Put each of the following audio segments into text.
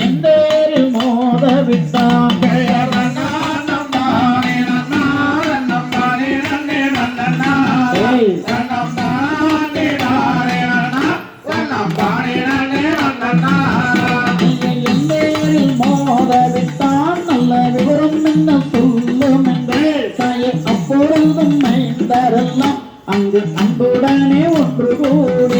எந்தேரு மோத விட்டான் அப்பொழுதும் மைந்தரெல்லாம் அங்கு அன்புடனே ஒன்று கூடி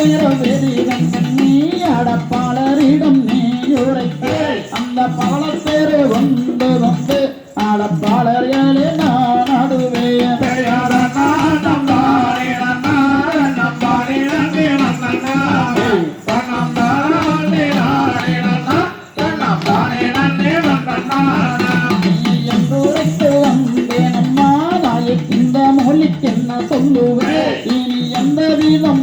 ஐயர் அழகு நீ அடப்பாளரிடம் நீ உரைக்க அந்த வந்து வந்து அடப்பாளர்களே நான் நடுவே இந்த மொழிக்கு என்ன சொல்லுவேன் இனி எந்த விதம்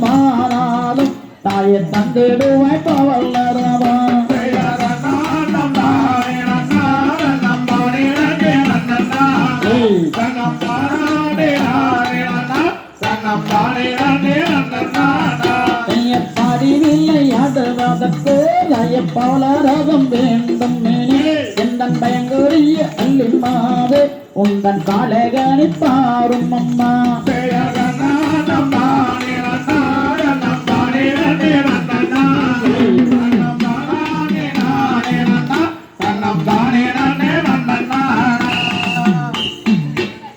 தாயை தந்திடுவாய் பவல்லரவா ஏய் பாடிவில்லை வேண்டும் எந்தன் பயங்கரிய அல்லிமாவே உந்தன் காலை கணிப்பாரும் அம்மா Hey!